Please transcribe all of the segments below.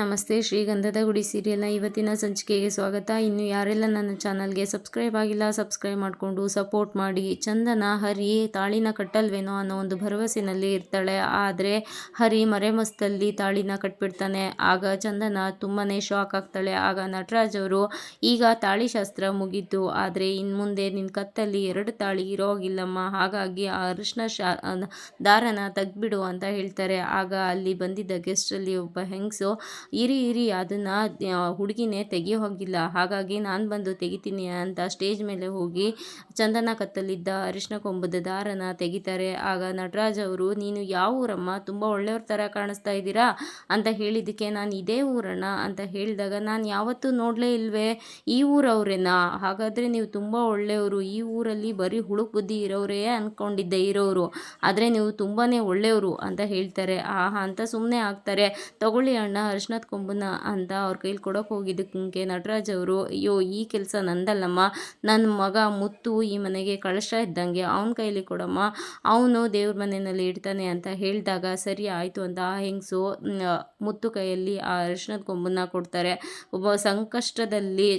ನಮಸ್ತೆ, ಶ್ರೀಗಂಧದ ಗುಡಿ ಸೀರಿಯಲ್ನ ಇವತ್ತಿನ ಸಂಚಿಕೆಗೆ ಸ್ವಾಗತ. ಇನ್ನು ಯಾರೆಲ್ಲ ನನ್ನ ಚಾನಲ್ಗೆ ಸಬ್ಸ್ಕ್ರೈಬ್ ಆಗಿಲ್ಲ, ಸಬ್ಸ್ಕ್ರೈಬ್ ಮಾಡಿಕೊಂಡು ಸಪೋರ್ಟ್ ಮಾಡಿ. ಚಂದನ, ಹರಿ, ತಾಳಿನ ಕಟ್ಟಲ್ವೇನೋ ಅನ್ನೋ ಒಂದು ಭರವಸೆನಲ್ಲಿ ಇರ್ತಾಳೆ. ಆದರೆ ಹರಿ ಮರೆಮಸ್ತಲ್ಲಿ ತಾಳಿನ ಕಟ್ಬಿಡ್ತಾನೆ. ಆಗ ಚಂದನ ತುಂಬಾ ಶಾಕ್ ಆಗ್ತಾಳೆ. ಆಗ ನಟರಾಜ್ ಅವರು, ಈಗ ತಾಳಿ ಶಾಸ್ತ್ರ ಮುಗೀತು. ಆದರೆ ಇನ್ನು ಮುಂದೆ ನಿನ್ನ ಕತ್ತಲ್ಲಿ ಎರಡು ತಾಳಿ ಇರೋಗಿಲ್ಲಮ್ಮ ಹಾಗಾಗಿ ಆ ಅರಿಶಿನ ಶಾ ದಾರನ ತೆಗ್ಬಿಡು ಅಂತ ಹೇಳ್ತಾರೆ. ಆಗ ಅಲ್ಲಿ ಬಂದಿದ್ದ ಗೆಸ್ಟಲ್ಲಿ ಒಬ್ಬ ಹೆಂಗಸು ಇರಿ ಇರಿ, ಅದನ್ನು ಹುಡುಗಿನೇ ತೆಗಿಯೋ ಹೋಗಿಲ್ಲ. ಹಾಗಾಗಿ ನಾನು ಬಂದು ತೆಗಿತೀನಿ ಅಂತ ಸ್ಟೇಜ್ ಮೇಲೆ ಹೋಗಿ ಚಂದನ ಕತ್ತಲಿದ್ದ ಅರಿಶಿನ ಕೊಂಬದ ದಾರನ ತೆಗಿತಾರೆ. ಆಗ ನಟರಾಜ್ ಅವರು, ನೀನು ಯಾವ ಊರಮ್ಮ? ತುಂಬ ಒಳ್ಳೆಯವ್ರ ಥರ ಕಾಣಿಸ್ತಾ ಇದ್ದೀರಾ? ಅಂತ ಹೇಳಿದ್ದಕ್ಕೆ, ನಾನು ಇದೇ ಊರಣ್ಣ ಅಂತ ಹೇಳಿದಾಗ, ನಾನು ಯಾವತ್ತೂ ನೋಡಲೇ ಇಲ್ವೇ, ಈ ಊರವ್ರೇನಾ? ಹಾಗಾದರೆ ನೀವು ತುಂಬ ಒಳ್ಳೆಯವರು. ಈ ಊರಲ್ಲಿ ಬರೀ ಹುಳು ಬುದ್ಧಿ ಇರೋರೇ ಅಂದ್ಕೊಂಡಿದ್ದೆ ಇರೋರು. ಆದರೆ ನೀವು ತುಂಬಾ ಒಳ್ಳೆಯವರು ಅಂತ ಹೇಳ್ತಾರೆ. ಆಹಾ, ಅಂತ ಸುಮ್ಮನೆ ಆಗ್ತಾರೆ. ತಗೊಳ್ಳಿ ಅಣ್ಣ ಅರಿಶಿನದ ಕೊಂಬನ್ನ ಅಂತ ಅವ್ರ ಕೈಲಿ ಕೊಡೋಕೆ ಹೋಗಿದ್ದಕ್ಕೆ ನಟರಾಜ್ ಅವರು, ಅಯ್ಯೋ, ಈ ಕೆಲಸ ನಂದಲ್ಲಮ್ಮ. ನನ್ನ ಮಗ ಮುತ್ತು ಈ ಮನೆಗೆ ಕಳಶ ಇದ್ದಂಗೆ, ಅವನ ಕೈಲಿ ಕೊಡಮ್ಮ. ಅವನು ದೇವ್ರ ಮನೆಯಲ್ಲಿ ಇಡ್ತಾನೆ ಅಂತ ಹೇಳಿದಾಗ ಸರಿ ಆಯಿತು ಅಂತ ಆ ಹೆಂಗಸು ಮುತ್ತು ಕೈಯಲ್ಲಿ ಆ ಅರಿಶಿಣದ ಕೊಂಬನ್ನ ಕೊಡ್ತಾರೆ. ಒಬ್ಬ ಸಂಕಷ್ಟದಲ್ಲಿ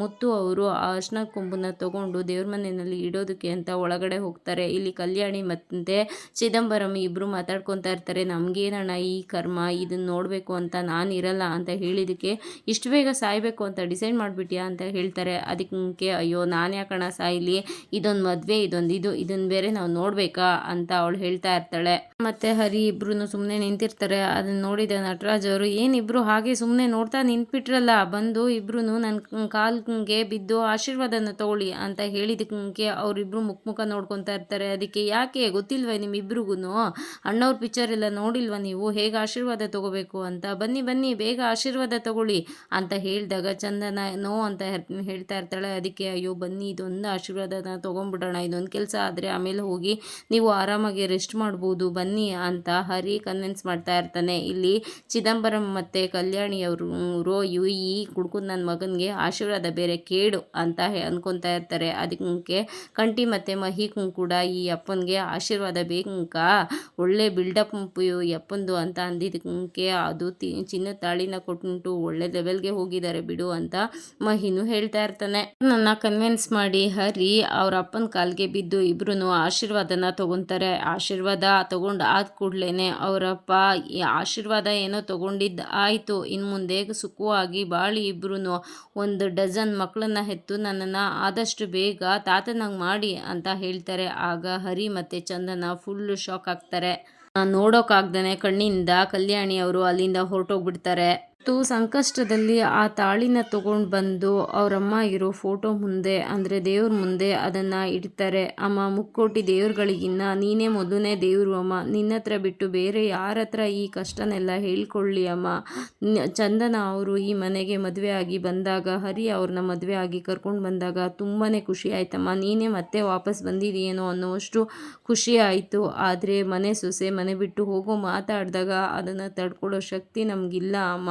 ಮುತ್ತು ಅವರು ಆ ಅರಿಶಿಣದ ಕೊಂಬನ್ನ ತಗೊಂಡು ದೇವ್ರ ಮನೆಯಲ್ಲಿ ಇಡೋದಕ್ಕೆ ಅಂತ ಒಳಗಡೆ ಹೋಗ್ತಾರೆ. ಇಲ್ಲಿ ಕಲ್ಯಾಣಿ ಮತ್ತೆ ಚಿದಂಬರಂ ಇಬ್ಬರು ಮಾತಾಡ್ಕೊತಾ ಇರ್ತಾರೆ. ನಮಗೇನಣ್ಣ ಈ ಕರ್ಮ? ಇದನ್ನು ನೋಡಬೇಕು ಅಂತ ನಾನು ಇರಲ್ಲ ಅಂತ ಹೇಳಿದ್ದಕ್ಕೆ ಇಷ್ಟು ಬೇಗ ಸಾಯಬೇಕು ಅಂತ ಡಿಸೈಡ್ ಮಾಡಿಬಿಟ್ಯಾ ಅಂತ ಹೇಳ್ತಾರೆ. ಅದಕ್ಕೆ ಅಯ್ಯೋ, ನಾನು ಯಾಕಣ ಸಾಯಲಿ? ಇದೊಂದು ಮದುವೆ, ಇದೊಂದು ಇದು ಇದನ್ನು ಬೇರೆ ನಾವು ನೋಡಬೇಕಾ ಅಂತ ಅವಳು ಹೇಳ್ತಾ ಇರ್ತಾಳೆ. ಮತ್ತು ಹರಿ ಇಬ್ರು ಸುಮ್ಮನೆ ನಿಂತಿರ್ತಾರೆ. ಅದನ್ನ ನೋಡಿದ ನಟರಾಜ್ ಅವರು ಏನಿಬ್ರು ಹಾಗೆ ಸುಮ್ಮನೆ ನೋಡ್ತಾ ನಿಂತ್ಬಿಟ್ರಲ್ಲ, ಬಂದು ಇಬ್ರು ನನ್ನ ಕಾಲ್ಗೆ ಬಿದ್ದು ಆಶೀರ್ವಾದನ ತಗೊಳ್ಳಿ ಅಂತ ಹೇಳಿದಕ್ಕೆ ಅವರಿಬ್ರು ಮುಖ ಮುಖ ನೋಡ್ಕೊತಾ ಇರ್ತಾರೆ. ಅದಕ್ಕೆ ಯಾಕೆ? ಗೊತ್ತಿಲ್ವ ನಿಮ್ಮಿಬ್ರಿಗೂ ಅಣ್ಣವ್ರ ಪಿಕ್ಚರ್ ಎಲ್ಲ ನೋಡಿಲ್ವ ನೀವು? ಹೇಗೆ ಆಶೀರ್ವಾದ ತಗೋಬೇಕು ಅಂತ? ಬನ್ನಿ ಬನ್ನಿ, ಬೇಗ ಆಶೀರ್ವಾದ ತಗೊಳ್ಳಿ ಅಂತ ಹೇಳಿದಾಗ ಚಂದನ ನೋ ಅಂತ ಹೇಳ್ತಾ ಇರ್ತಾಳೆ. ಅದಕ್ಕೆ ಅಯ್ಯೋ, ಬನ್ನಿ, ಇದೊಂದು ಆಶೀರ್ವಾದನ ತೊಗೊಂಬಿಡೋಣ ಇದೊಂದು ಕೆಲಸ ಆದರೆ ಆಮೇಲೆ ಹೋಗಿ ನೀವು ಆರಾಮಾಗಿ ರೆಸ್ಟ್ ಮಾಡ್ಬೋದು, ಬನ್ನಿ ಅಂತ ಹರಿ ಕನ್ವಿನ್ಸ್ ಮಾಡ್ತಾ ಇರ್ತಾನೆ. ಇಲ್ಲಿ ಚಿದಂಬರಂ ಮತ್ತು ಕಲ್ಯಾಣಿಯವರು ಯು ಈ ಕುಡ್ಕೊಂಡು ನನ್ನ ಮಗನಿಗೆ ಆಶೀರ್ವಾದ ಬೇರೆ ಕೇಡು ಅಂತ ಅನ್ಕೊತಾ ಇರ್ತಾರೆ. ಅದಕ್ಕೆ ಕಂಟಿ ಮತ್ತೆ ಮಹಿ ಕೂಡ ಈ ಅಪ್ಪನಿಗೆ ಆಶೀರ್ವಾದ ಬೇಕಂಕ ಒಳ್ಳೆ ಬಿಲ್ಡಪ್ ಅಪ್ಪಂದು ಅಂತ ಅಂದಿದ್ದಕ್ಕೆ ಅದು ತಿ ಚಿನ್ನದ ತಾಳಿನ ಕೊಟ್ಟು ಒಳ್ಳೆ ಲೆವೆಲ್ಗೆ ಹೋಗಿದ್ದಾರೆ ಬಿಡು ಅಂತ ಮಹಿನು ಹೇಳ್ತಾ ಇರ್ತಾನೆ. ನನ್ನ ಕನ್ವಿನ್ಸ್ ಮಾಡಿ ಹರಿ ಅವ್ರ ಅಪ್ಪನ ಕಾಲ್ಗೆ ಬಿದ್ದು ಇಬ್ರು ಆಶೀರ್ವಾದನ ತಗೊಂತಾರೆ. ಆಶೀರ್ವಾದ ತಗೊಂಡು ಆದ ಕೂಡಲೇ ಅವರಪ್ಪ ಆಶೀರ್ವಾದ ಏನೋ ತಗೊಂಡಿದ್ದು ಆಯಿತು. ಇನ್ನು ಮುಂದೆ ಸುಖವಾಗಿ ಬಾಳಿ ಇಬ್ಬರೂ ಒಂದು ಡಜನ್ ಮಕ್ಕಳನ್ನ ಹೆತ್ತು ನನ್ನನ್ನು ಆದಷ್ಟು ಬೇಗ ತಾತನಂಗೆ ಮಾಡಿ ಅಂತ ಹೇಳ್ತಾರೆ. ಆಗ ಹರಿ ಮತ್ತು ಚಂದನ ಫುಲ್ಲು ಶಾಕ್ ಆಗ್ತಾರೆ. ನೋಡೋಕ್ಕಾಗ್ದೇ ಕಣ್ಣಿಂದ ಕಲ್ಯಾಣಿ ಅವರು ಅಲ್ಲಿಂದ ಹೊರಟೋಗ್ಬಿಡ್ತಾರೆ. ಮತ್ತು ಸಂಕಷ್ಟದಲ್ಲಿ ಆ ತಾಳಿನ ತಗೊಂಡು ಬಂದು ಅವರಮ್ಮ ಇರೋ ಫೋಟೋ ಮುಂದೆ, ಅಂದರೆ ದೇವ್ರ ಮುಂದೆ ಅದನ್ನು ಇಡ್ತಾರೆ. ಅಮ್ಮ, ಮುಕ್ಕೋಟಿ ದೇವ್ರುಗಳಿಗಿನ್ನ ನೀನೇ ಮೊದಲನೇ ದೇವರು ಅಮ್ಮ. ನಿನ್ನ ಬಿಟ್ಟು ಬೇರೆ ಯಾರ ಹತ್ರ ಈ ಕಷ್ಟನೆಲ್ಲ ಹೇಳ್ಕೊಳ್ಳಿ ಅಮ್ಮ. ಚಂದನ ಅವರು ಈ ಮನೆಗೆ ಮದುವೆ ಆಗಿ ಬಂದಾಗ, ಹರಿ ಅವ್ರನ್ನ ಮದುವೆ ಆಗಿ ಕರ್ಕೊಂಡು ಬಂದಾಗ ತುಂಬಾ ಖುಷಿ ಆಯ್ತಮ್ಮ. ನೀನೇ ಮತ್ತೆ ವಾಪಸ್ ಬಂದಿದೆಯೇನೋ ಅನ್ನೋಷ್ಟು ಖುಷಿ ಆಯಿತು. ಆದರೆ ಮನೆ ಸೊಸೆ ಮನೆ ಬಿಟ್ಟು ಹೋಗೋ ಮಾತಾಡಿದಾಗ ಅದನ್ನು ತಡ್ಕೊಳ್ಳೋ ಶಕ್ತಿ ನಮಗಿಲ್ಲ ಅಮ್ಮ.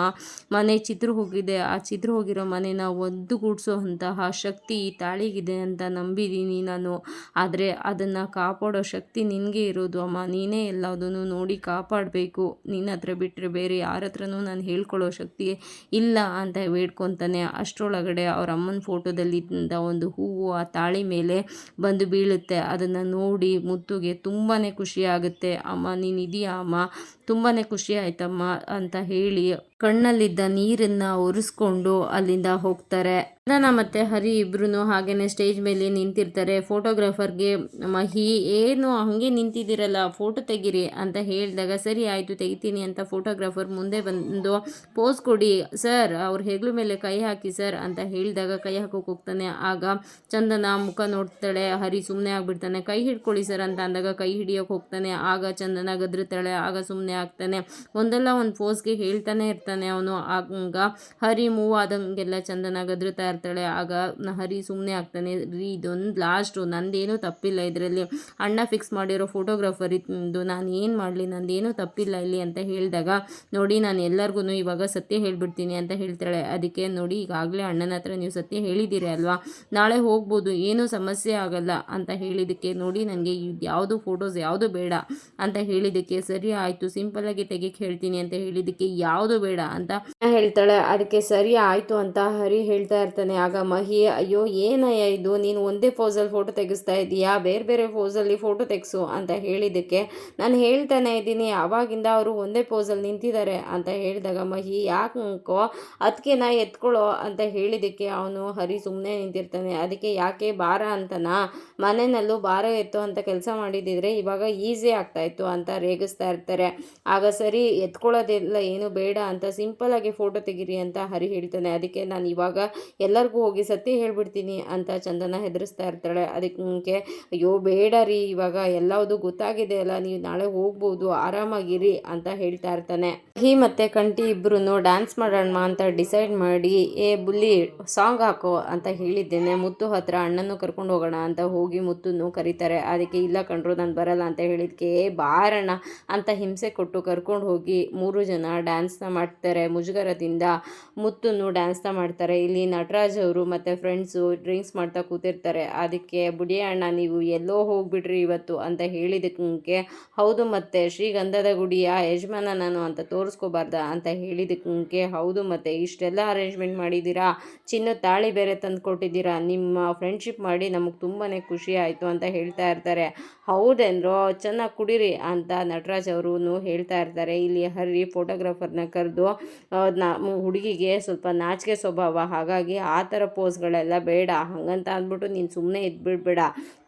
ಮನೆ ಚಿತ್ರ ಹೋಗಿದೆ. ಆ ಚಿತ್ರ ಹೋಗಿರೋ ಮನೆನ ಒದ್ದುಗೂಡಿಸೋ ಅಂತಹ ಶಕ್ತಿ ಈ ತಾಳಿಗಿದೆ ಅಂತ ನಂಬಿದ್ದೀನಿ ನಾನು. ಆದರೆ ಅದನ್ನು ಕಾಪಾಡೋ ಶಕ್ತಿ ನಿನಗೆ ಇರೋದು. ಅಮ್ಮ, ನೀನೇ ಎಲ್ಲದನ್ನು ನೋಡಿ ಕಾಪಾಡಬೇಕು. ನಿನ್ನ ಹತ್ರ ಬಿಟ್ಟರೆ ಬೇರೆ ಯಾರ ಹತ್ರನೂ ನಾನು ಹೇಳ್ಕೊಳ್ಳೋ ಶಕ್ತಿ ಇಲ್ಲ ಅಂತ ಬೇಡ್ಕೊತಾನೆ ಅಷ್ಟರೊಳಗಡೆ ಅವ್ರ ಅಮ್ಮನ ಫೋಟೋದಲ್ಲಿದ್ದ ಒಂದು ಹೂವು ಆ ತಾಳಿ ಮೇಲೆ ಬಂದು ಬೀಳುತ್ತೆ. ಅದನ್ನು ನೋಡಿ ಮುತ್ತುಗೆ ತುಂಬಾ ಖುಷಿ ಆಗುತ್ತೆ. ಅಮ್ಮ, ನೀನು ಅಮ್ಮ? ತುಂಬಾ ಖುಷಿ ಆಯ್ತಮ್ಮ ಅಂತ ಹೇಳಿ ಕಣ್ಣಲ್ಲಿದ್ದ ನೀರನ್ನು ಒರೆಸ್ಕೊಂಡು ಅಲ್ಲಿಂದ ಹೋಗ್ತಾರೆ. ಚಂದನ ಮತ್ತು ಹರಿ ಇಬ್ರು ಹಾಗೇನೆ ಸ್ಟೇಜ್ ಮೇಲೆ ನಿಂತಿರ್ತಾರೆ. ಫೋಟೋಗ್ರಾಫರ್ಗೆ ಮಹಿ ಏನು? ಹಾಗೆ ನಿಂತಿದ್ದೀರಲ್ಲ ಫೋಟೋ ತೆಗೀರಿ ಅಂತ ಹೇಳಿದಾಗ, ಸರಿ, ಆಯಿತು, ತೆಗಿತೀನಿ ಅಂತ ಫೋಟೋಗ್ರಾಫರ್ ಮುಂದೆ ಬಂದು ಪೋಸ್ ಕೊಡಿ ಸರ್ ಅವ್ರ ಹೆಗ್ಲು ಮೇಲೆ ಕೈ ಹಾಕಿ ಸರ್ ಅಂತ ಹೇಳಿದಾಗ, ಕೈ ಹಾಕೋಕೆ ಹೋಗ್ತಾನೆ. ಆಗ ಚಂದನ ಮುಖ ನೋಡ್ತಾಳೆ, ಹರಿ ಸುಮ್ಮನೆ ಆಗ್ಬಿಡ್ತಾನೆ. ಕೈ ಹಿಡ್ಕೊಳ್ಳಿ ಸರ್ ಅಂತ ಅಂದಾಗ, ಕೈ ಹಿಡಿಯೋಕೆ ಹೋಗ್ತಾನೆ. ಆಗ ಚಂದನ ಗದ್ರುತ್ತಾಳೆ, ಆಗ ಸುಮ್ಮನೆ ಆಗ್ತಾನೆ. ಒಂದಲ್ಲ ಒಂದು ಪೋಸ್ಗೆ ಹೇಳ್ತಾನೆ ಇರ್ತಾನೆ ಅವನು. ಆಗ, ಹರಿ ಮೂವ್ ಆದಂಗೆಲ್ಲ ಚಂದನ ಗದ್ರುತ್ತಾ ಇರ್ತಾಳೆ ಆಗ ಹರಿ ಸುಮ್ಮನೆ ಆಗ್ತಾನೆ, ರೀ ಇದೊಂದು ಲಾಸ್ಟು ನಂದೇನೂ ತಪ್ಪಿಲ್ಲ ಇದರಲ್ಲಿ. ಅಣ್ಣ ಫಿಕ್ಸ್ ಮಾಡಿರೋ ಫೋಟೋಗ್ರಾಫರ್ ಇದ್ದು ನಾನು ಏನು ಮಾಡಲಿ, ನಂದೇನೂ ತಪ್ಪಿಲ್ಲ ಇಲ್ಲಿ ಅಂತ ಹೇಳಿದಾಗ, ನೋಡಿ ನಾನು ಎಲ್ಲರಿಗೂ ಇವಾಗ ಸತ್ಯ ಹೇಳಿಬಿಡ್ತೀನಿ ಅಂತ ಹೇಳ್ತಾಳೆ. ಅದಕ್ಕೆ ನೋಡಿ ಈಗಾಗಲೇ ಅಣ್ಣನ ಹತ್ರ ನೀವು ಸತ್ಯ ಹೇಳಿದ್ದೀರಿ ಅಲ್ವಾ? ನಾಳೆ ಹೋಗ್ಬೋದು, ಏನೂ ಸಮಸ್ಯೆ ಆಗಲ್ಲ ಅಂತ ಹೇಳಿದ್ದಕ್ಕೆ ನೋಡಿ ನನಗೆ ಯಾವುದು ಫೋಟೋಸ್ ಯಾವುದು ಬೇಡ ಅಂತ ಹೇಳಿದ್ದಕ್ಕೆ, ಸರಿ ಆಯಿತು ಸಿಂಪಲ್ಲಾಗಿ ತೆಗೆಕ್ಕೆ ಹೇಳ್ತೀನಿ ಅಂತ ಹೇಳಿದ್ದಕ್ಕೆ ಯಾವುದು ಬೇಡ ಅಂತ ಹೇಳ್ತಾಳೆ. ಅದಕ್ಕೆ ಸರಿ ಆಯಿತು ಅಂತ ಹರಿ ಹೇಳ್ತಾ ಇರ್ತಾನೆ ಆಗ ಮಹಿ, ಅಯ್ಯೋ, ಏನಯ್ಯ ಇದು? ನೀನು ಒಂದೇ ಫೋಸಲ್ಲಿ ಫೋಟೋ ತೆಗಿಸ್ತಾ ಇದೀಯಾ? ಬೇರೆ ಬೇರೆ ಫೋಸಲ್ಲಿ ಫೋಟೋ ತೆಗೆಸು ಅಂತ ಹೇಳಿದ್ದಕ್ಕೆ ನಾನು ಹೇಳ್ತಾನೆ ಇದ್ದೀನಿ ಆವಾಗಿಂದ ಅವರು ಒಂದೇ ಪೋಸಲ್ಲಿ ನಿಂತಿದ್ದಾರೆ ಅಂತ ಹೇಳಿದಾಗ, ಮಹಿ ಯಾಕೋ ಅದಕ್ಕೆ ನಾ ಎತ್ಕೊಳ್ಳೋ ಅಂತ ಹೇಳಿದ್ದಕ್ಕೆ ಅವನು ಹರಿ ಸುಮ್ಮನೆ ನಿಂತಿರ್ತಾನೆ, ಅದಕ್ಕೆ ಯಾಕೆ ಭಾರ ಅಂತನಾ? ಮನೆಯಲ್ಲೂ ಭಾರ ಎತ್ತು ಅಂತ ಕೆಲಸ ಮಾಡಿದ್ದಿದ್ರೆ ಇವಾಗ ಈಸಿ ಆಗ್ತಾಯಿತ್ತು ಅಂತ ರೇಗಿಸ್ತಾ ಇರ್ತಾರೆ. ಆಗ ಸರಿ ಎತ್ಕೊಳ್ಳೋದೆಲ್ಲ ಏನು ಬೇಡ ಅಂತ ಸಿಂಪಲ್ ಆಗಿ ಫೋಟೋ ತೆಗೀರಿ ಅಂತ ಹರಿ ಹೇಳ್ತಾನೆ. ಅದಕ್ಕೆ ನಾನು ಇವಾಗ ಎಲ್ಲರಿಗೂ ಹೋಗಿ ಸತ್ಯ ಹೇಳ್ಬಿಡ್ತೀನಿ ಅಂತ ಚಂದನ ಹೆದರಿಸ್ತಾ ಇರ್ತಾಳೆ. ಅದಕ್ಕೆ, ಅಯ್ಯೋ, ಬೇಡ ರೀ, ಇವಾಗ ಎಲ್ಲವುದು ಗೊತ್ತಾಗಿದೆ ಅಲ್ಲ, ನೀವು ನಾಳೆ ಹೋಗ್ಬೋದು, ಆರಾಮಾಗಿರಿ ಅಂತ ಹೇಳ್ತಾ ಇರ್ತಾನೆ. ಹಿ ಮತ್ತೆ ಕಂಟಿ ಇಬ್ರು ಡ್ಯಾನ್ಸ್ ಮಾಡೋಣ ಅಂತ ಡಿಸೈಡ್ ಮಾಡಿ, ಏ, ಬುಲ್ಲಿ, ಸಾಂಗ್ ಹಾಕೋ ಅಂತ ಹೇಳಿದ್ದೇನೆ. ಮುತ್ತು ಹತ್ರ ಅಣ್ಣನ್ನು ಕರ್ಕೊಂಡು ಹೋಗೋಣ ಅಂತ ಹೋಗಿ ಮುತ್ತನ್ನು ಕರೀತಾರೆ. ಅದಕ್ಕೆ, ಇಲ್ಲ ಕಂಡ್ರು ನಾನು ಬರಲ್ಲ ಅಂತ ಹೇಳಿದ್ಕೆ, ಏ, ಬಾರಣ್ಣ ಅಂತ ಹಿಂಸೆ ಕೊಟ್ಟು ಕರ್ಕೊಂಡು ಹೋಗಿ ಮೂರು ಜನ ಡ್ಯಾನ್ಸ್ನ ಮಾಡ್ತಾರೆ. ಮುಜುಗರದಿಂದ ಮುತ್ತನ್ನು ಡ್ಯಾನ್ಸ್ನ ಮಾಡ್ತಾರೆ. ಇಲ್ಲಿ ನಟರಾಜ್ ಅವರು ಮತ್ತು ಫ್ರೆಂಡ್ಸು ಡ್ರಿಂಕ್ಸ್ ಮಾಡ್ತಾ ಕೂತಿರ್ತಾರೆ. ಅದಕ್ಕೆ ಬುಡಿ ಅಣ್ಣ, ನೀವು ಎಲ್ಲೋ ಹೋಗಿಬಿಡ್ರಿ ಇವತ್ತು ಅಂತ ಹೇಳಿದಕ್ಕೆ ಹೌದು ಮತ್ತೆ, ಶ್ರೀಗಂಧದ ಗುಡಿಯ ಯಜಮಾನ ನಾನು ಅಂತ ತೋರಿಸ್ಕೋಬಾರ್ದ ಅಂತ ಹೇಳಿದಕ್ಕೆ ಹೌದು ಮತ್ತೆ, ಇಷ್ಟೆಲ್ಲ ಅರೇಂಜ್ಮೆಂಟ್ ಮಾಡಿದ್ದೀರಾ? ಚಿನ್ನ ತಾಳಿ ಬೇರೆ ತಂದು ಕೊಟ್ಟಿದ್ದೀರಾ? ನಿಮ್ಮ ಫ್ರೆಂಡ್ಶಿಪ್ ಮಾಡಿ ನಮಗೆ ತುಂಬಾ ಖುಷಿ ಆಯಿತು ಅಂತ ಹೇಳ್ತಾ ಇರ್ತಾರೆ. ಹೌದೇನ್ರೋ, ಚೆನ್ನಾಗಿ ಕುಡೀರಿ ಅಂತ ನಟರಾಜ್ ಅವರು ಹೇಳ್ತಾ ಇರ್ತಾರೆ. ಇಲ್ಲಿ ಹರಿ ಫೋಟೋಗ್ರಾಫರ್ನ ಕರೆದು ಹುಡುಗಿಗೆ ಸ್ವಲ್ಪ ನಾಚಿಕೆ ಸ್ವಭಾವ. ಹಾಗಾಗಿ ಥರ ಪೋಸ್ಗಳೆಲ್ಲ ಬೇಡ ಹಾಗಂತ ಅಂದ್ಬಿಟ್ಟು ನೀನು ಸುಮ್ಮನೆ ಇದ್ಬಿಡ್ಬೇಡ.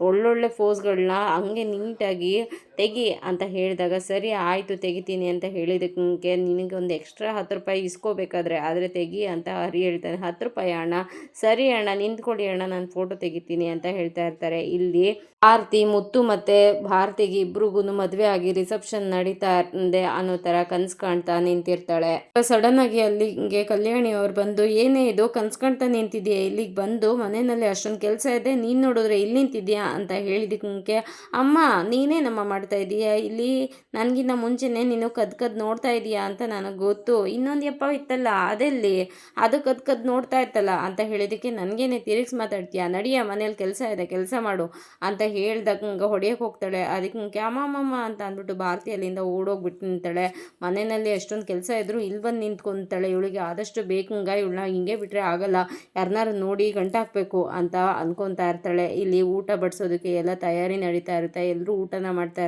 ಒಳ್ಳೊಳ್ಳೆ ಪೋಸ್ಗಳನ್ನ ಹಂಗೆ ನೀಟಾಗಿ ತೆಗಿ ಅಂತ ಹೇಳಿದಾಗ, ಸರಿ, ಆಯಿತು, ತೆಗಿತೀನಿ ಅಂತ ಹೇಳಿದಕ್ಕೆ ನಿನಗೆ ಒಂದು ಎಕ್ಸ್ಟ್ರಾ ಹತ್ತು ರೂಪಾಯಿ ಇಸ್ಕೋಬೇಕಾದ್ರೆ ಆದರೆ ತೆಗಿ ಅಂತ ಹರಿ ಹೇಳ್ತಾನೆ. ಹತ್ತು ರೂಪಾಯಿ ಅಣ್ಣ, ಸರಿ ಅಣ್ಣ ನಿಂತ್ಕೊಡಿ ಅಣ್ಣ, ನಾನು ಫೋಟೋ ತೆಗಿತೀನಿ ಅಂತ ಹೇಳ್ತಾ ಇರ್ತಾರೆ. ಇಲ್ಲಿ ಆರತಿ, ಮುತ್ತು ಮತ್ತು ಭಾರತಿಗೆ ಇಬ್ರಿಗೂ ಮದುವೆ ಆಗಿ ರಿಸೆಪ್ಷನ್ ನಡೀತಾ ಇದೆ ಅನ್ನೋ ಥರ ಕನ್ಸು ಕಾಣ್ತಾ ನಿಂತಿರ್ತಾಳೆ. ಸಡನ್ ಆಗಿ ಅಲ್ಲಿಗೆ ಕಲ್ಯಾಣಿ ಅವ್ರು ಬಂದು, ಏನೇ ಇದು, ಕನ್ಸು ಕಾಣ್ತಾ ನಿಂತಿದ್ಯಾ? ಇಲ್ಲಿಗೆ ಬಂದು ಮನೆಯಲ್ಲಿ ಅಷ್ಟೊಂದು ಕೆಲಸ ಇದೆ, ನೀನು ನೋಡಿದ್ರೆ ಇಲ್ಲಿ ನಿಂತಿದ್ಯಾ? ಅಂತ ಹೇಳಿದಕ್ಕೆ ಅಮ್ಮ, ನೀನೇ ನಮ್ಮ ಮಾಡ್ತಾ ಇದೀಯಾ? ಇಲ್ಲಿ ನನಗಿನ್ನ ಮುಂಚೆನೇ ನೀನು ಕದ್ ಕದ್ ನೋಡ್ತಾ ಇದೀಯಾ ಅಂತ ನನಗೆ ಗೊತ್ತು. ಇನ್ನೊಂದು ಯಪ್ಪ ಇತ್ತಲ್ಲ, ಅದೆಲ್ಲಿ? ಅದು ಕದ್ ಕದ್ ನೋಡ್ತಾ ಇತ್ತಲ್ಲ ಅಂತ ಹೇಳಿದಕ್ಕೆ ನನಗೇನೆ ತಿರುಗಿಸಿ ಮಾತಾಡ್ತೀಯಾ? ನಡಿಯ, ಮನೇಲಿ ಕೆಲಸ ಇದೆ, ಕೆಲಸ ಮಾಡು ಅಂತ ಹೇಳ್ದಾಗ ಹಂಗೆ ಹೊಡೆಯೋಕೆ ಹೋಗ್ತಾಳೆ. ಅದಕ್ಕೆ ಕ್ಯಾಮಮ್ಮ ಅಂತ ಅಂದ್ಬಿಟ್ಟು ಭಾರತಿ ಅಲ್ಲಿಂದ ಓಡೋಗ್ಬಿಟ್ಟು ನಿಂತಾಳೆ. ಮನೆಯಲ್ಲಿ ಅಷ್ಟೊಂದು ಕೆಲಸ ಇದ್ದರೂ ಇಲ್ಲಿ ಬಂದು ನಿಂತ್ಕೊಂತಾಳೆ. ಇವಳಿಗೆ ಆದಷ್ಟು ಬೇಕಂಗ ಇವಳನ್ನ ಹಿಂಗೆ ಬಿಟ್ಟರೆ ಆಗಲ್ಲ. ಯಾರನ್ನಾರು ನೋಡಿ ಗಂಟಾಕಬೇಕು ಅಂತ ಅನ್ಕೊತಾ ಇರ್ತಾಳೆ. ಇಲ್ಲಿ ಊಟ ಬಡಿಸೋದಕ್ಕೆ ಎಲ್ಲ ತಯಾರಿ ನಡೀತಾ ಇರುತ್ತೆ. ಎಲ್ಲರೂ ಊಟನ ಮಾಡ್ತಾ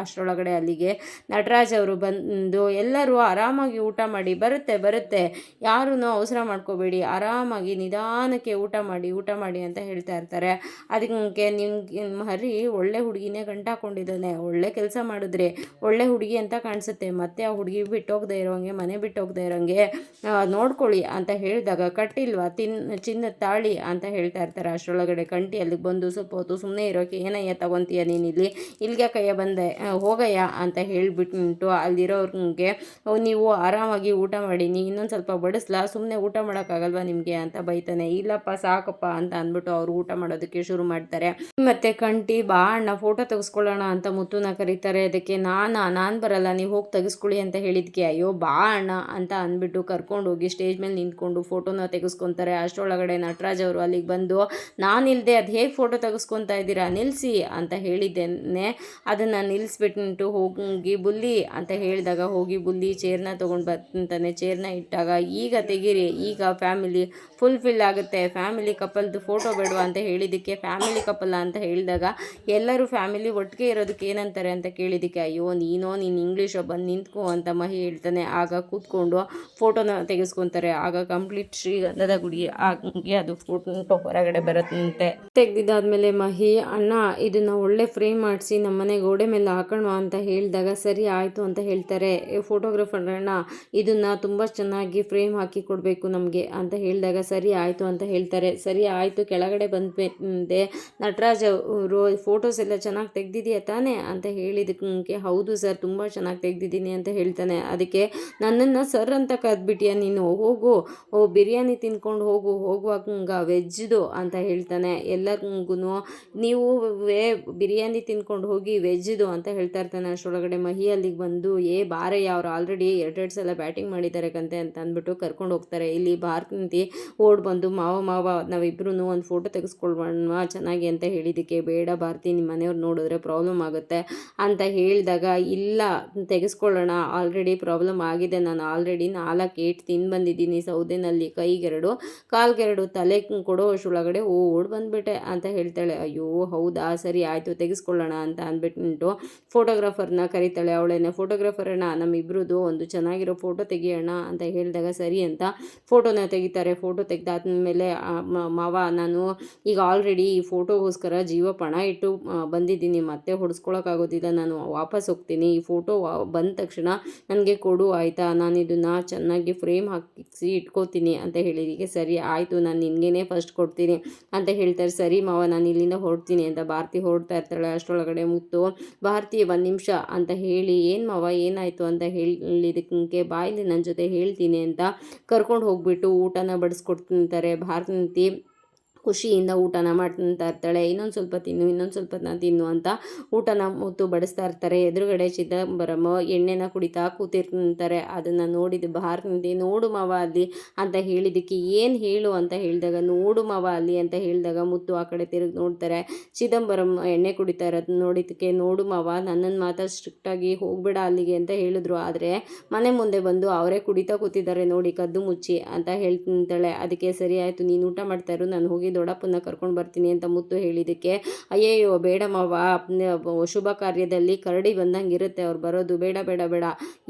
ಅಷ್ಟರೊಳಗಡೆ ಅಲ್ಲಿಗೆ ನಟರಾಜ್ ಅವರು ಬಂದು ಎಲ್ಲರೂ ಆರಾಮಾಗಿ ಊಟ ಮಾಡಿ, ಬರುತ್ತೆ ಬರುತ್ತೆ ಯಾರೂ ಅವಸರ ಮಾಡ್ಕೋಬೇಡಿ, ಆರಾಮಾಗಿ ನಿಧಾನಕ್ಕೆ ಊಟ ಮಾಡಿ ಊಟ ಮಾಡಿ ಅಂತ ಹೇಳ್ತಾ ಇರ್ತಾರೆ. ಅದಕ್ಕೆ ನಿಮ್ಗೆ ಹರಿ ಒಳ್ಳೆ ಹುಡುಗಿನೇ ಗಂಟಾಕೊಂಡಿದ್ದಾನೆ ಒಳ್ಳೆ ಕೆಲಸ ಮಾಡಿದ್ರೆ ಒಳ್ಳೆ ಹುಡುಗಿ ಅಂತ ಕಾಣಿಸುತ್ತೆ. ಮತ್ತೆ ಆ ಹುಡುಗಿ ಬಿಟ್ಟೋಗದೆ ಇರೋಂಗೆ, ಮನೆ ಬಿಟ್ಟೋಗದೆ ಇರೋಂಗೆ ನೋಡ್ಕೊಳ್ಳಿ ಅಂತ ಹೇಳಿದಾಗ ಕಟ್ಟಿಲ್ವಾ ತಿನ್ನ ಚಿನ್ನ ತಾಳಿ ಅಂತ ಹೇಳ್ತಾ ಇರ್ತಾರೆ. ಅಷ್ಟರೊಳಗಡೆ ಕಂಟಿ ಅಲ್ಲಿಗೆ ಬಂದು ಸ್ವಲ್ಪ ಹೊತ್ತು ಸುಮ್ಮನೆ ಇರೋಕೆ ಏನಯ್ಯ ತಗೊಂತೀಯ ನೀನು ಇಲ್ಲಿ? ಇಲ್ಲಿಗೆ ಕೈಯ ಬಂದೆ ಆ, ಹೋಗಯ್ಯ ಅಂತ ಹೇಳಿಬಿಟ್ಟು ಅಲ್ಲಿರೋರಿಗೆ ನೀವು ಆರಾಮಾಗಿ ಊಟ ಮಾಡಿ ನೀ ಇನ್ನೊಂದು ಸ್ವಲ್ಪ ಬಡಿಸ್ಲಾ ಸುಮ್ಮನೆ ಊಟ ಮಾಡೋಕ್ಕಾಗಲ್ವಾ ನಿಮಗೆ ಅಂತ ಬೈತಾನೆ. ಇಲ್ಲಪ್ಪ ಸಾಕಪ್ಪ ಅಂತ ಅಂದ್ಬಿಟ್ಟು ಅವರು ಊಟ ಮಾಡೋದಕ್ಕೆ ಶುರು ಮಾಡ್ತಾರೆ. ಮತ್ತೆ ಕಂಟಿ ಬಾ ಅಣ್ಣ ಫೋಟೋ ತೆಗೆಸ್ಕೊಳ್ಳೋಣ ಅಂತ ಮುತ್ತುನ ಕರೀತಾರೆ. ಅದಕ್ಕೆ ನಾನಾ ನಾನು ಬರಲ್ಲ ನೀವು ಹೋಗಿ ತೆಗೆಸ್ಕೊಳ್ಳಿ ಅಂತ ಹೇಳಿದ್ಕೆ ಅಯ್ಯೋ ಬಾ ಅಣ್ಣ ಅಂತ ಅಂದ್ಬಿಟ್ಟು ಕರ್ಕೊಂಡು ಹೋಗಿ ಸ್ಟೇಜ್ ಮೇಲೆ ನಿಂತ್ಕೊಂಡು ಫೋಟೋನ ತೆಗೆಸ್ಕೊತಾರೆ. ಅಷ್ಟರೊಳಗಡೆ ನಟರಾಜ್ ಅವರು ಅಲ್ಲಿಗೆ ಬಂದು ನಾನಿಲ್ಲದೆ ಅದು ಹೇಗೆ ಫೋಟೋ ತೆಗೆಸ್ಕೊತಾ ಇದ್ದೀರಾ ನಿಲ್ಲಿಸಿ ಅಂತ ಹೇಳಿದ್ದೇನೆ. ಅದನ್ನು ನಿಲ್ಲಿಸ್ಬಿಟ್ಟು ಹೋಗಿ ಬುಲ್ಲಿ ಅಂತ ಹೇಳಿದಾಗ ಹೋಗಿ ಬುಲ್ಲಿ ಚೇರ್ನ ತೊಗೊಂಡು ಬರ್ತಾನೆ ಚೇರ್ನ ಇಟ್ಟಾಗ, ಈಗ ತೆಗೀರಿ, ಈಗ ಫ್ಯಾಮಿಲಿ ಫುಲ್ಫಿಲ್ ಆಗುತ್ತೆ. ಫ್ಯಾಮಿಲಿ ಕಪಲ್ದು ಫೋಟೋ ಬೇಡವಾ ಅಂತ ಹೇಳಿದ್ದಕ್ಕೆ ಫ್ಯಾಮಿಲಿ ಕಪಲ್ ಅಂತ ಹೇಳಿದಾಗ ಎಲ್ಲರೂ ಫ್ಯಾಮಿಲಿ ಒಟ್ಟಿಗೆ ಇರೋದಕ್ಕೆ ಏನಂತಾರೆ ಅಂತ ಕೇಳಿದ್ದಕ್ಕೆ, ಅಯ್ಯೋ ನೀನೋ ನೀನು ಇಂಗ್ಲೀಷೋ ಬಂದು ನಿಂತ್ಕೋ ಅಂತ ಮಹಿ ಹೇಳ್ತಾನೆ. ಆಗ ಕೂತ್ಕೊಂಡು ಫೋಟೋನ ತೆಗೆಸ್ಕೊತಾರೆ. ಆಗ ಕಂಪ್ಲೀಟ್ ಶ್ರೀಗಂಧದ ಗುಡಿ ಹಾಗೆ ಅದು ಫೋಟೋ ಹೊರಗಡೆ ಬರುತ್ತಂತೆ. ತೆಗೆದಿದ್ದಾದ್ಮೇಲೆ ಮಹಿ, ಅಣ್ಣ, ಇದನ್ನ ಒಳ್ಳೆ ಫ್ರೇಮ್ ಮಾಡಿಸಿ, ನಮ್ಮನೆ ಗೋಡೆ ಮೇಲೆ ಹಾಕೋಣ ಅಂತ ಹೇಳಿದಾಗ ಸರಿ ಆಯಿತು ಅಂತ ಹೇಳ್ತಾರೆ. ಫೋಟೋಗ್ರಾಫರ್ ಅಣ್ಣ ಇದನ್ನು ತುಂಬ ಚೆನ್ನಾಗಿ ಫ್ರೇಮ್ ಹಾಕಿ ಕೊಡಬೇಕು ನಮಗೆ ಅಂತ ಹೇಳಿದಾಗ ಸರಿ ಆಯಿತು ಅಂತ ಹೇಳ್ತಾರೆ. ಸರಿ ಆಯಿತು, ಕೆಳಗಡೆ ಬಂದೆ ನಟರಾಜ್ ಅವರು ಫೋಟೋಸ್ ಎಲ್ಲ ಚೆನ್ನಾಗಿ ತೆಗ್ದಿದೆಯಾ ತಾನೇ? ಅಂತ ಹೇಳಿದಕ್ಕೆ ಹೌದು ಸರ್, ತುಂಬ ಚೆನ್ನಾಗಿ ತೆಗ್ದಿದ್ದೀನಿ ಅಂತ ಹೇಳ್ತಾನೆ. ಅದಕ್ಕೆ, ನನ್ನನ್ನು ಸರ್ ಅಂತ ಕದ್ಬಿಟ್ಟಿಯ ನೀನು? ಹೋಗು, ಓ, ಬಿರಿಯಾನಿ ತಿನ್ಕೊಂಡು ಹೋಗು, ಹೋಗುವಾಗ ವೆಜ್ದು ಅಂತ ಹೇಳ್ತಾನೆ. ಎಲ್ಲರಿಗೂ ನೀವು ವೇ, ಬಿರಿಯಾನಿ ತಿನ್ಕೊಂಡು ಹೋಗಿ ವೆಜ್ದು ಅಂತ ಹೇಳ್ತಾ ಇರ್ತಾನೆ ಅಷ್ಟರೊಳಗಡೆ ಮಹಿ ಅಲ್ಲಿಗೆ ಬಂದು, ಏ ಬಾರೆ ಅವ್ರು ಆಲ್ರೆಡಿ ಎರಡೆರಡು ಸಲ ಬ್ಯಾಟಿಂಗ್ ಮಾಡಿದ್ದಾರೆ ಕಂತೆ ಅಂತ ಅಂದ್ಬಿಟ್ಟು ಕರ್ಕೊಂಡು ಹೋಗ್ತಾರೆ. ಇಲ್ಲಿ ಭಾರತಿ ಓಡ್ ಬಂದು, ಮಾವ ಮಾವ ನಾವಿಬ್ರು ಒಂದು ಫೋಟೋ ತೆಗೆಸ್ಕೊಳ್ಬೋಣ ಚೆನ್ನಾಗಿ ಅಂತ ಹೇಳಿದ್ದಕ್ಕೆ, ಬೇಡ ಭಾರತಿ ನಿಮ್ಮ ಮನೆಯವ್ರು ನೋಡಿದ್ರೆ ಪ್ರಾಬ್ಲಮ್ ಆಗುತ್ತೆ ಅಂತ ಹೇಳಿದಾಗ, ಇಲ್ಲ, ತೆಗೆಸ್ಕೊಳ್ಳೋಣ, ಆಲ್ರೆಡಿ ಪ್ರಾಬ್ಲಮ್ ಆಗಿದೆ, ನಾನು ಆಲ್ರೆಡಿ ನಾಲ್ಕು ಏಟ್ ತಿಂದು ಬಂದಿದ್ದೀನಿ, ಸೌದೆನಲ್ಲಿ ಕೈಗೆರಡು, ಕಾಲ್ಗೆರಡು, ತಲೆ ಕೊಡೋ ಅಷ್ಟೊಳಗಡೆ ಓಡ್ ಬಂದ್ಬಿಟ್ಟೆ ಅಂತ ಹೇಳ್ತಾಳೆ. ಅಯ್ಯೋ, ಹೌದಾ? ಸರಿ, ಆಯಿತು, ತೆಗೆಸ್ಕೊಳ್ಳೋಣ ಅಂತ ಅಂದ್ಬಿಟ್ಟು ಫೋಟೋಗ್ರಾಫರ್ನ ಕರಿತಾಳೆ. ಅವಳೇನೆ ಫೋಟೋಗ್ರಾಫರನ್ನ ನಮ್ಮಿಬ್ರದ್ದು ಒಂದು ಚೆನ್ನಾಗಿರೋ ಫೋಟೋ ತೆಗಿಯೋಣ ಅಂತ ಹೇಳಿದಾಗ ಸರಿ ಅಂತ ಫೋಟೋನ ತೆಗಿತಾರೆ. ಫೋಟೋ ತೆಗೆದಾದ್ಮೇಲೆ ಮಾವ, ನಾನು ಈಗ ಆಲ್ರೆಡಿ ಈ ಫೋಟೋಗೋಸ್ಕರ ಜೀವ ಪಣ ಇಟ್ಟು ಬಂದಿದ್ದೀನಿ. ಮತ್ತೆ ಹೊಡೆಸ್ಕೊಳಕ್ಕಾಗೋದಿಲ್ಲ. ನಾನು ವಾಪಸ್ ಹೋಗ್ತೀನಿ. ಈ ಫೋಟೋ ಬಂದ ತಕ್ಷಣ ನನಗೆ ಕೊಡು, ಆಯಿತಾ? ನಾನು ಇದನ್ನು ಚೆನ್ನಾಗಿ ಫ್ರೇಮ್ ಹಾಕಿಸಿ ಇಟ್ಕೋತೀನಿ ಅಂತ ಹೇಳಿದೀಗೆ ಸರಿ, ಆಯಿತು. ನಾನು ನಿನಗೇನೆ ಫಸ್ಟ್ ಕೊಡ್ತೀನಿ ಅಂತ ಹೇಳ್ತಾರೆ. ಸರಿ ಮಾವ, ನಾನು ಇಲ್ಲಿಂದ ಹೊರಡ್ತೀನಿ ಅಂತ ಭಾರತಿ ಹೊರಡ್ತಾ ಇರ್ತಾಳೆ. ಅಷ್ಟರೊಳಗಡೆ ಮುತ್ತು ಭಾರತಿ ಒಂದು ನಿಮಿಷ ಅಂತ ಹೇಳಿ, ಏನು ಮಾವ, ಏನಾಯಿತು ಅಂತ ಹೇಳಿದಕ್ಕೆ ಬಾಯಲ್ಲಿ ನನ್ನ ಜೊತೆ ಹೇಳ್ತೀನಿ ಅಂತ ಕರ್ಕೊಂಡು ಹೋಗ್ಬಿಟ್ಟು ಊಟನ ಬಡಿಸ್ಕೊಡ್ತಾರೆ ಭಾರತಿ ಖುಷಿಯಿಂದ ಊಟನ ಮಾಡ್ತಾ ಇರ್ತಾಳೆ. ಇನ್ನೊಂದು ಸ್ವಲ್ಪ ತಿನ್ನು, ಇನ್ನೊಂದು ಸ್ವಲ್ಪ ತಿನ್ನು ಅಂತ ಊಟನ ಮುತ್ತು ಬಡಿಸ್ತಾ ಇರ್ತಾರೆ. ಎದುರುಗಡೆ ಚಿದಂಬರಮ್ಮ ಎಣ್ಣೆನ ಕುಡಿತಾ ಕೂತಿರ್ತಾರೆ. ಅದನ್ನು ನೋಡಿದ ಭಾರತಿ ನೋಡು ಮಾವ ಅಲ್ಲಿ ಅಂತ ಹೇಳಿದ್ದಕ್ಕೆ ಏನು ಹೇಳು ಅಂತ ಹೇಳಿದಾಗ, ನೋಡು ಮಾವ ಅಲ್ಲಿ ಅಂತ ಹೇಳಿದಾಗ ಮುತ್ತು ಆ ಕಡೆ ತಿರುಗಿ ನೋಡ್ತಾರೆ. ಚಿದಂಬರಂ ಎಣ್ಣೆ ಕುಡಿತಾ ಇರೋದು ನೋಡಿದ್ದಕ್ಕೆ, ನೋಡು ಮಾವ ನನ್ನನ್ನು ಮಾತ್ರ ಸ್ಟ್ರಿಕ್ಟಾಗಿ ಹೋಗಬೇಡ ಅಲ್ಲಿಗೆ ಅಂತ ಹೇಳಿದ್ರು. ಆದರೆ ಮನೆ ಮುಂದೆ ಬಂದು ಅವರೇ ಕುಡಿತಾ ಕೂತಿದ್ದಾರೆ ನೋಡಿ ಕದ್ದು ಮುಚ್ಚಿ ಅಂತ ಹೇಳ್ತಾಳೆ ಅದಕ್ಕೆ, ಸರಿ ಆಯಿತು, ನೀನು ಊಟ ಮಾಡ್ತಾ ಇರು, ನಾನು ಹೋಗಿ ದೊಡ್ಡಪ್ಪನ ಕರ್ಕೊಂಡು ಬರ್ತೀನಿ ಅಂತ ಮುತ್ತು ಹೇಳಿದ್ದಕ್ಕೆ, ಅಯ್ಯಯ್ಯೋ, ಬೇಡ ಮಾವ ಶುಭ ಕಾರ್ಯದಲ್ಲಿ ಕರಡಿ ಬಂದಂಗೆ ಇರುತ್ತೆ ಅವ್ರು ಬರೋದು ಬೇಡ ಬೇಡ ಬೇಡ.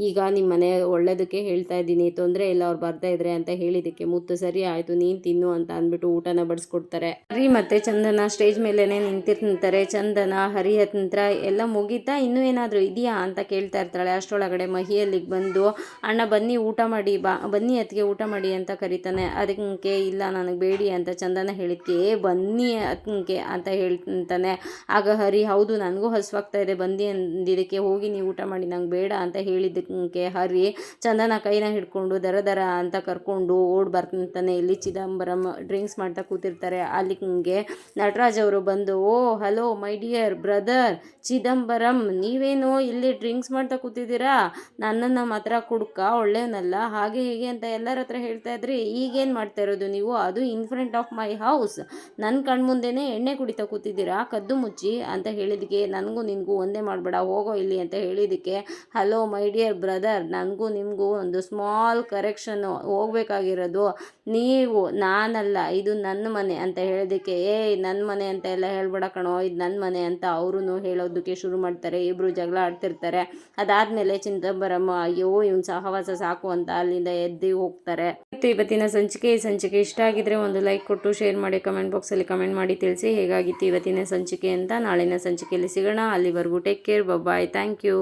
ಈಗ ನಿಮ್ಮ ಮನೆ ಒಳ್ಳೇದಕ್ಕೆ ಹೇಳ್ತಾ ಇದ್ದೀನಿ, ತೊಂದರೆ ಇಲ್ಲ, ಅವ್ರು ಬರ್ತಾ ಇದ್ರೆ ಅಂತ ಹೇಳಿದ್ದಕ್ಕೆ ಮುತ್ತು, ಸರಿ ಆಯಿತು, ನೀನು ತಿನ್ನು ಅಂತ ಅಂದ್ಬಿಟ್ಟು ಊಟನ ಬಡಿಸ್ಕೊಡ್ತಾರೆ. ಹರಿ ಮತ್ತೆ ಚಂದನ ಸ್ಟೇಜ್ ಮೇಲೇ ನಿಂತಿರ್ತಾರೆ, ಚಂದನ, ಹರಿಹತ್ರ ಎಲ್ಲ ಮುಗೀತಾ ಇನ್ನೂ ಏನಾದರೂ ಇದೆಯಾ ಅಂತ ಕೇಳ್ತಾ ಇರ್ತಾಳೆ. ಅಷ್ಟರೊಳಗಡೆ ಮಹಿಯಲ್ಲಿಗೆ ಬಂದು, ಅಣ್ಣ, ಬನ್ನಿ, ಊಟ ಮಾಡಿ ಬಾ, ಬನ್ನಿ ಅತ್ತಿಗೆ ಊಟ ಮಾಡಿ ಅಂತ ಕರಿತಾನೆ. ಅದಕ್ಕೆ, ಇಲ್ಲ, ನನಗೆ ಬೇಡಿ ಅಂತ ಚಂದನ ಹೇಳಿ ಹೇಳಿದ್ಕೆ, ಬನ್ನಿ ಅದಕ್ಕೆ ಅಂತ ಹೇಳ್ತಾನೆ. ಆಗ ಹರಿ, ಹೌದು, ನನಗೂ ಹಸುವಾಗ್ತಾ ಇದೆ ಬಂದಿ ಅಂದಿದ್ದಕ್ಕೆ ಹೋಗಿ ನೀವು ಊಟ ಮಾಡಿ, ನಂಗೆ ಬೇಡ ಅಂತ ಹೇಳಿದ್ದಕ್ಕೆ ಹರಿ ಚಂದನ ಕೈನ ಹಿಡ್ಕೊಂಡು ದರ ದರ ಅಂತ ಕರ್ಕೊಂಡು ಓಡ್ ಬರ್ತಾನೆ. ಇಲ್ಲಿ ಚಿದಂಬರಂ ಡ್ರಿಂಕ್ಸ್ ಮಾಡ್ತಾ ಕೂತಿರ್ತಾರೆ. ಅಲ್ಲಿಗೆ ನಟರಾಜ್ ಅವರು ಬಂದು, ಓ, hello, my dear brother Chidambaram, ನೀವೇನು ಇಲ್ಲಿ ಡ್ರಿಂಕ್ಸ್ ಮಾಡ್ತಾ ಕೂತಿದ್ದೀರಾ? ನನ್ನನ್ನು ಮಾತ್ರ ಕುಡ್ಕ, ಒಳ್ಳೆಯವನಲ್ಲ. ಹಾಗೆ ಹೀಗೆ ಅಂತ ಎಲ್ಲರ ಹತ್ರ ಹೇಳ್ತಾ ಇದ್ರಿ. ಈಗೇನು ಮಾಡ್ತಾ ಇರೋದು ನೀವು? ಅದು in front of my house house. ನನ್ನ ಕಣ್ಮುಂದೆನೇ ಎಣ್ಣೆ ಕುಡಿತಾ ಕೂತಿದ್ದೀರಾ? ಕದ್ದು ಮುಚ್ಚಿ ಅಂತ ಹೇಳಿದಕ್ಕೆ ನನಗೂ ನಿನಗೂ ಒಂದೇ ಮಾಡಬೇಡ, ಹೋಗೋ ಇಲ್ಲಿ ಅಂತ ಹೇಳಿದ್ದಕ್ಕೆ ಹಲೋ ಮೈ ಡಿಯರ್ ಬ್ರದರ್ ನನಗೂ ನಿಮಗೂ ಒಂದು ಸ್ಮಾಲ್ ಕರೆಕ್ಷನ್ನು ಹೋಗ್ಬೇಕಾಗಿರೋದು. ನೀವು ನಾನಲ್ಲ, ಇದು ನನ್ನ ಮನೆ ಅಂತ ಹೇಳೋದಕ್ಕೆ, ಏಯ್ ನನ್ನ ಮನೆ ಅಂತ ಎಲ್ಲ ಹೇಳ್ಬೇಡ ಕಣೋ, ಇದು ನನ್ನ ಮನೆ ಅಂತ ಅವರೂ ಹೇಳೋದಕ್ಕೆ ಶುರು ಮಾಡ್ತಾರೆ ಇಬ್ಬರು ಜಗಳ ಆಡ್ತಿರ್ತಾರೆ. ಅದಾದಮೇಲೆ ಚಿಂತಾಂಬರಮ್ಮ ಅಯ್ಯೋ, ಇವನು ಸಹವಾಸ ಸಾಕು ಅಂತ ಅಲ್ಲಿಂದ ಎದ್ದು ಹೋಗ್ತಾರೆ. ಮತ್ತು ಇವತ್ತಿನ ಸಂಚಿಕೆ. ಈ ಸಂಚಿಕೆ ಇಷ್ಟ ಆಗಿದ್ರೆ ಒಂದು ಲೈಕ್ ಕೊಟ್ಟು, ಶೇರ್ ಮಾಡಿ, ಕಮೆಂಟ್ ಬಾಕ್ಸಲ್ಲಿ ಕಮೆಂಟ್ ಮಾಡಿ ತಿಳಿಸಿ. ಹೇಗಾಗಿತ್ತು ಇವತ್ತಿನ ಸಂಚಿಕೆ ಅಂತ ನಾಳಿನ ಸಂಚಿಕೆಯಲ್ಲಿ ಸಿಗೋಣ. ಅಲ್ಲಿವರೆಗೂ take care bye thank you.